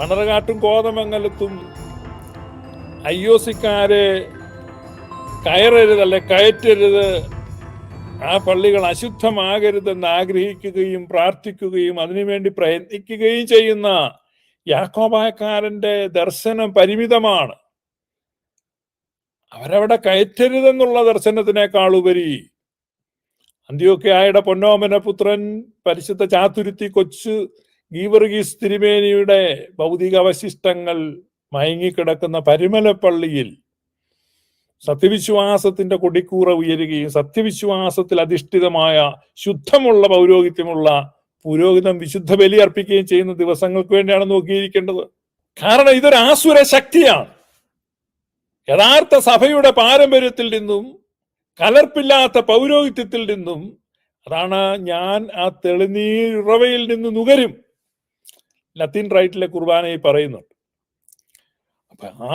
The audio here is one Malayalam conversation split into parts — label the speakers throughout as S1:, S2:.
S1: മണർകാട്ടും കോതമംഗലത്തും ഐ ഒ സിക്കാരെ കയറരുത് അല്ലെ കയറ്റരുത്. ആ പള്ളികൾ അശുദ്ധമാകരുതെന്ന് ആഗ്രഹിക്കുകയും പ്രാർത്ഥിക്കുകയും അതിനുവേണ്ടി പ്രയത്നിക്കുകയും ചെയ്യുന്ന യാക്കോബായക്കാരന്റെ ദർശനം പരിമിതമാണ്. അവരവിടെ കയറ്റരുതെന്നുള്ള ദർശനത്തിനേക്കാൾ ഉപരി അന്ത്യോക്യായുടെ പൊന്നോമന പുത്രൻ പരിശുദ്ധ ചാത്തുരുത്തി കൊച്ചു ഗീവർഗീസ് തിരുമേനിയുടെ ഭൗതിക അവശിഷ്ടങ്ങൾ മയങ്ങിക്കിടക്കുന്ന പരിമലപ്പള്ളിയിൽ സത്യവിശ്വാസത്തിന്റെ കൊടിക്കൂറ ഉയരുകയും സത്യവിശ്വാസത്തിൽ അധിഷ്ഠിതമായ ശുദ്ധമുള്ള പൗരോഹിത്യമുള്ള പുരോഹിതം വിശുദ്ധ ബലി അർപ്പിക്കുകയും ചെയ്യുന്ന ദിവസങ്ങൾക്ക് വേണ്ടിയാണ് നോക്കിയിരിക്കേണ്ടത്. കാരണം ഇതൊരു ആസുര ശക്തിയാണ്. യഥാർത്ഥ സഭയുടെ പാരമ്പര്യത്തിൽ നിന്നും കലർപ്പില്ലാത്ത പൗരോഹിത്യത്തിൽ നിന്നും അതാണ് ഞാൻ ആ തെളിനീരുറവയിൽ നിന്ന് നുകരും. ലത്തീൻ റൈറ്റിലെ കുർബാനയിൽ പറയുന്നുണ്ട്. അപ്പൊ ആ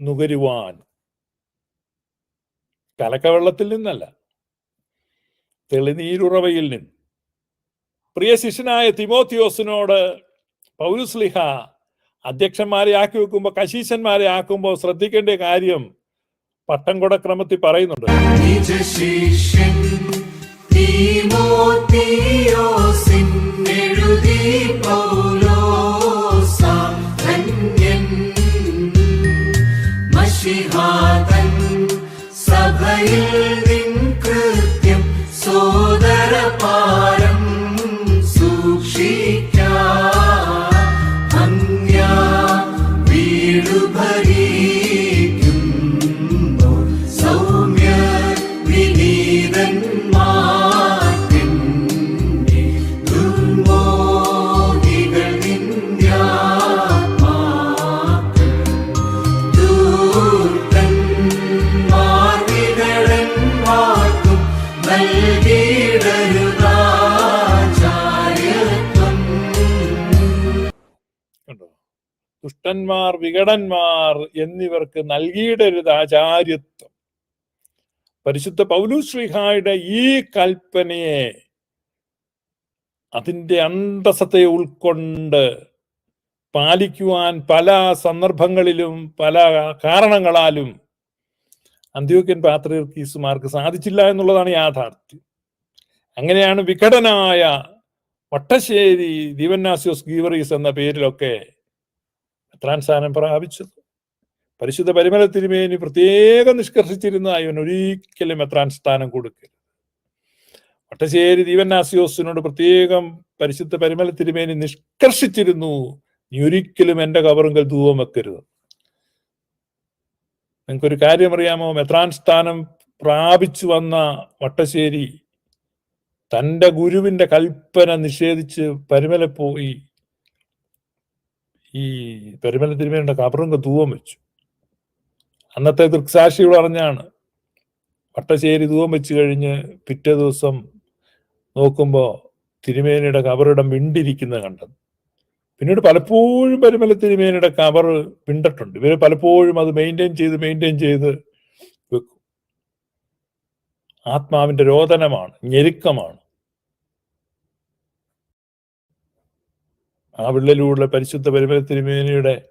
S1: നുകരുവാൻ. കലക്കവെള്ളത്തിൽ നിന്നല്ല. തെളിനീരുറവയിൽ നിന്ന്. പ്രിയ ശിഷ്യനായ തിമോത്തിയോസിനോട് പൗരുസ്ലിഹ അധ്യക്ഷന്മാരെ ആക്കി വെക്കുമ്പോ കശീശന്മാരെ ആക്കുമ്പോൾ ശ്രദ്ധിക്കേണ്ട കാര്യം പട്ടം ക്രമത്തിൽ പറയുന്നുണ്ട്.
S2: സഭയിൽ നിൻ കൃത്യം സോദരപാരം
S1: ദുഷ്ടന്മാർ വികടന്മാർ എന്നിവർക്ക് നൽകിയിടരുത് ആചാര്യത്വം. പരിശുദ്ധ പൗലുശ്രീഹായുടെ ഈ കൽപ്പനയെ അതിന്റെ അന്തസത്തെ ഉൾക്കൊണ്ട് പാലിക്കുവാൻ പല സന്ദർഭങ്ങളിലും പല കാരണങ്ങളാലും അന്ത്യോക്യൻ പാത്രീർക്കീസുമാർക്ക് സാധിച്ചില്ല എന്നുള്ളതാണ് യാഥാർത്ഥ്യം. അങ്ങനെയാണ് വിഘടനായ വട്ടശ്ശേരി ദീവന്നാസിയോസ് ഗീവറീസ് എന്ന പേരിലൊക്കെ സ്ഥാനം പ്രാപിച്ചത്? പരിശുദ്ധ പരിമല തിരുമേനി പ്രത്യേകം നിഷ്കർഷിച്ചിരുന്ന ഇവൻ ഒരിക്കലും എത്രാൻ സ്ഥാനം കൊടുക്കരുത്. വട്ടശ്ശേരി ദീവന്നാസിയോസിനോട് പ്രത്യേകം പരിശുദ്ധ പരിമല തിരുമേനി നിഷ്കർഷിച്ചിരുന്നു. നീ ഒരിക്കലും എന്റെ കവറുങ്കൽ ധൂവം വെക്കരുത്. നിങ്ങൾക്കൊരു കാര്യം അറിയാമോ മെത്രാൻ സ്ഥാനം പ്രാപിച്ചു വന്ന വട്ടശ്ശേരി തന്റെ ഗുരുവിന്റെ കൽപ്പന നിഷേധിച്ച് പരിമല പോയി. ഈ പെരുമല തിരുമേനിയുടെ കബറും തൂവം വെച്ചു. അന്നത്തെ ദൃക്സാക്ഷികൾ പറഞ്ഞാണ്. വട്ടശ്ശേരി തൂവം വെച്ച് കഴിഞ്ഞ് പിറ്റേ ദിവസം നോക്കുമ്പോ തിരുമേനിയുടെ കബറിടം വിണ്ടിരിക്കുന്നത് കണ്ടത്. പിന്നീട് പലപ്പോഴും പരിമല തിരുമേനിയുടെ കബർ പിണ്ടിട്ടുണ്ട് ഇവർ പലപ്പോഴും അത് മെയിന്റെയിൻ ചെയ്ത് മെയിന്റെയിൻ ചെയ്ത് വെക്കും. ആത്മാവിന്റെ രോദനമാണ് ഞെരുക്കമാണ്. ആ വിള്ളലൂടെ പരിശുദ്ധ പരിമല തിരുമേനിയുടെ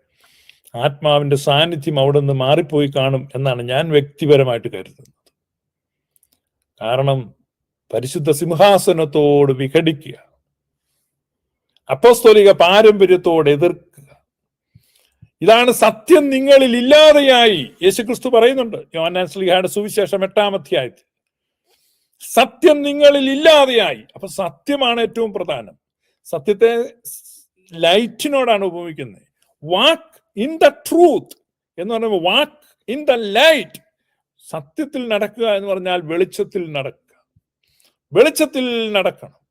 S1: ആത്മാവിന്റെ സാന്നിധ്യം അവിടെ നിന്ന് മാറിപ്പോയി കാണും എന്നാണ് ഞാൻ വ്യക്തിപരമായിട്ട് കരുതുന്നത്. കാരണം പരിശുദ്ധ സിംഹാസനത്തോട് വിഘടിക്കുക അപ്പോസ്തോലിക പാരമ്പര്യത്തോട് എതിർക്കുക ഇതാണ് സത്യം നിങ്ങളിൽ ഇല്ലാതെയായി യേശുക്രിസ്തു പറയുന്നുണ്ട്. യോഹന്നാൻസ്ലിഹയുടെ സുവിശേഷം എട്ടാം അധ്യായത്തിൽ സത്യം നിങ്ങളിൽ ഇല്ലാതെയായി. അപ്പൊ സത്യമാണ് ഏറ്റവും പ്രധാനം. സത്യത്തെ ലൈറ്റിനോടാണ് ഉപമിക്കുന്നത്. വാക്ക് ഇൻ ദ ട്രൂത്ത് എന്ന് പറയുമ്പോൾ വാക്ക് ഇൻ ദ ലൈറ്റ്. സത്യത്തിൽ നടക്കുക എന്ന് പറഞ്ഞാൽ വെളിച്ചത്തിൽ നടക്കുക. വെളിച്ചത്തിൽ നടക്കണം.